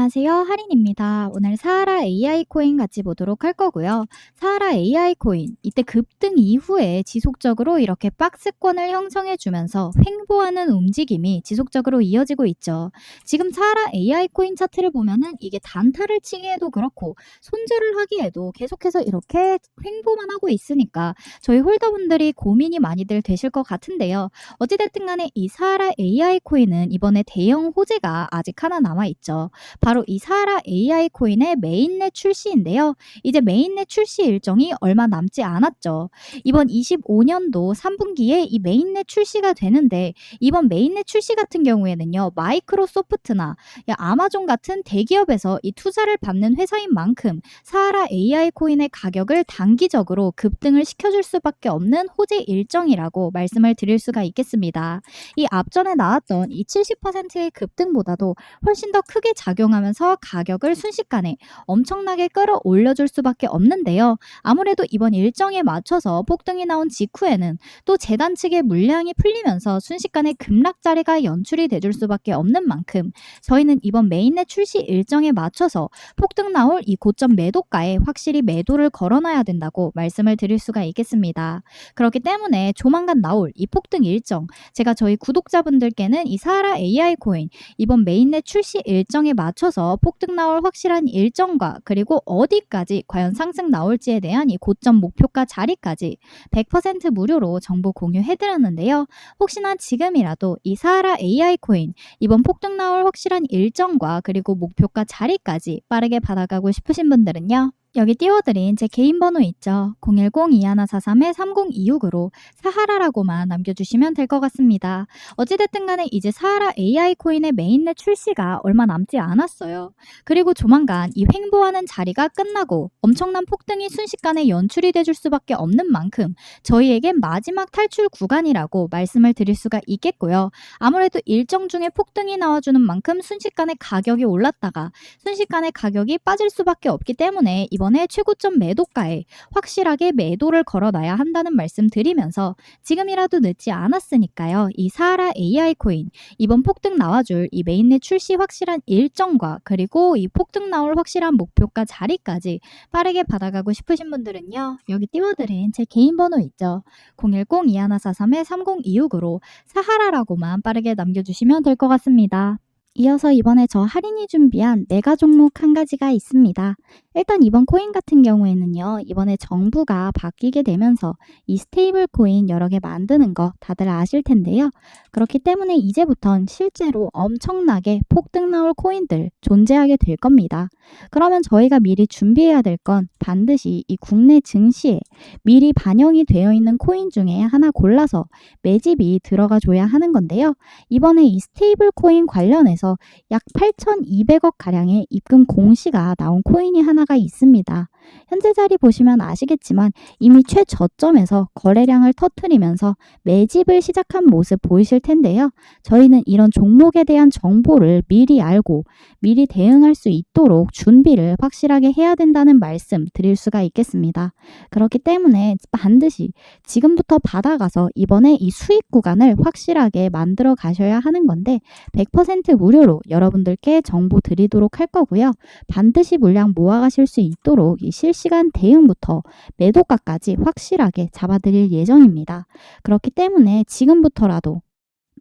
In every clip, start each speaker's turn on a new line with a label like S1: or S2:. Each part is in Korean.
S1: 안녕하세요. 할인입니다. 오늘 사하라 AI 코인 같이 보도록 할 거고요. 사하라 AI 코인, 이때 급등 이후에 지속적으로 이렇게 박스권을 형성해 주면서 횡보하는 움직임이 지속적으로 이어지고 있죠. 지금 사하라 AI 코인 차트를 보면은 이게 단타를 치기에도 그렇고 손절을 하기에도 계속해서 이렇게 횡보만 하고 있으니까 저희 홀더분들이 고민이 많이들 되실 것 같은데요. 어찌됐든 간에 이 사하라 AI 코인은 이번에 대형 호재가 아직 하나 남아 있죠. 바로 이 사하라 AI 코인의 메인넷 출시인데요. 이제 메인넷 출시 일정이 얼마 남지 않았죠. 이번 25년도 3분기에 이 메인넷 출시가 되는데 이번 메인넷 출시 같은 경우에는요. 마이크로소프트나 아마존 같은 대기업에서 이 투자를 받는 회사인 만큼 사하라 AI 코인의 가격을 단기적으로 급등을 시켜줄 수밖에 없는 호재 일정이라고 말씀을 드릴 수가 있겠습니다. 이 앞전에 나왔던 이 70%의 급등보다도 훨씬 더 크게 작용 하면서 가격을 순식간에 엄청나게 끌어올려줄 수밖에 없는데요. 아무래도 이번 일정에 맞춰서 폭등이 나온 직후에는 또 재단 측의 물량이 풀리면서 순식간에 급락 자리가 연출이 돼줄 수밖에 없는 만큼 저희는 이번 메인넷 출시 일정에 맞춰서 폭등 나올 이 고점 매도가에 확실히 매도를 걸어놔야 된다고 말씀을 드릴 수가 있겠습니다. 그렇기 때문에 조만간 나올 이 폭등 일정 제가 저희 구독자분들께는 이 사하라 AI 코인 이번 메인넷 출시 일정에 맞춰 서 폭등 나올 확실한 일정과 그리고 어디까지 과연 상승 나올지에 대한 이 고점 목표가 자리까지 100% 무료로 정보 공유해드렸는데요. 혹시나 지금이라도 이 사하라 AI 코인 이번 폭등 나올 확실한 일정과 그리고 목표가 자리까지 빠르게 받아가고 싶으신 분들은요. 여기 띄워드린 제 개인 번호 있죠. 010-2143-3026으로 사하라라고만 남겨주시면 될 것 같습니다. 어찌됐든 간에 이제 사하라 AI 코인의 메인넷 출시가 얼마 남지 않았어요. 그리고 조만간 이 횡보하는 자리가 끝나고 엄청난 폭등이 순식간에 연출이 돼줄 수밖에 없는 만큼 저희에겐 마지막 탈출 구간이라고 말씀을 드릴 수가 있겠고요. 아무래도 일정 중에 폭등이 나와주는 만큼 순식간에 가격이 올랐다가 순식간에 가격이 빠질 수밖에 없기 때문에 이 번에 최고점 매도가에 확실하게 매도를 걸어놔야 한다는 말씀 드리면서 지금이라도 늦지 않았으니까요. 이 사하라 AI 코인 이번 폭등 나와줄 이 메인넷 출시 확실한 일정과 그리고 이 폭등 나올 확실한 목표가 자리까지 빠르게 받아가고 싶으신 분들은요. 여기 띄워드린 제 개인 번호 있죠. 010-2143-3026으로 사하라라고만 빠르게 남겨주시면 될 것 같습니다. 이어서 이번에 저 할인이 준비한 메가 종목 한 가지가 있습니다. 일단 이번 코인 같은 경우에는요. 이번에 정부가 바뀌게 되면서 이 스테이블 코인 여러 개 만드는 거 다들 아실 텐데요. 그렇기 때문에 이제부턴 실제로 엄청나게 폭등 나올 코인들 존재하게 될 겁니다. 그러면 저희가 미리 준비해야 될 건 반드시 이 국내 증시에 미리 반영이 되어 있는 코인 중에 하나 골라서 매집이 들어가 줘야 하는 건데요. 이번에 이 스테이블 코인 관련해서 약 8,200억 가량의 입금 공시가 나온 코인이 하나가 있습니다. 현재 자리 보시면 아시겠지만 이미 최저점에서 거래량을 터트리면서 매집을 시작한 모습 보이실 텐데요. 저희는 이런 종목에 대한 정보를 미리 알고 미리 대응할 수 있도록 준비를 확실하게 해야 된다는 말씀 드릴 수가 있겠습니다. 그렇기 때문에 반드시 지금부터 받아가서 이번에 이 수익 구간을 확실하게 만들어 가셔야 하는 건데 100% 무료로 여러분들께 정보 드리도록 할 거고요. 반드시 물량 모아가실 수 있도록 이 실시간 대응부터 매도가까지 확실하게 잡아드릴 예정입니다. 그렇기 때문에 지금부터라도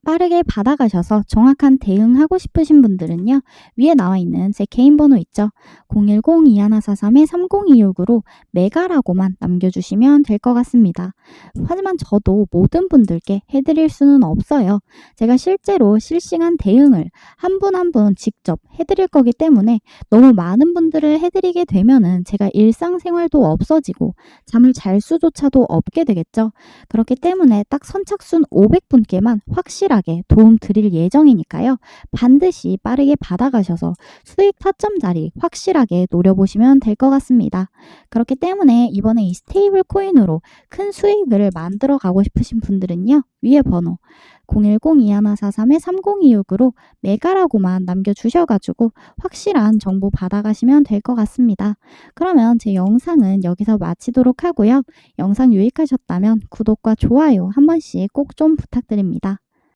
S1: 빠르게 받아가셔서 정확한 대응하고 싶으신 분들은요. 위에 나와 있는 제 개인 번호 있죠. 010-2143-3026으로 메가라고만 남겨주시면 될 것 같습니다. 하지만 저도 모든 분들께 해드릴 수는 없어요. 제가 실제로 실시간 대응을 한 분 한 분 직접 해드릴 거기 때문에 너무 많은 분들을 해드리게 되면은 제가 일상생활도 없어지고 잠을 잘 수조차도 없게 되겠죠. 그렇기 때문에 딱 선착순 500분께만 확실히 확실하게 도움 드릴 예정이니까요. 반드시 빠르게 받아가셔서 수익 타점 자리 확실하게 노려보시면 될 것 같습니다. 그렇기 때문에 이번에 이 스테이블 코인으로 큰 수익을 만들어 가고 싶으신 분들은요. 위에 번호 010-2143-3026으로 메가라고만 남겨주셔가지고 확실한 정보 받아가시면 될 것 같습니다. 그러면 제 영상은 여기서 마치도록 하고요. 영상 유익하셨다면 구독과 좋아요 한 번씩 꼭 좀 부탁드립니다.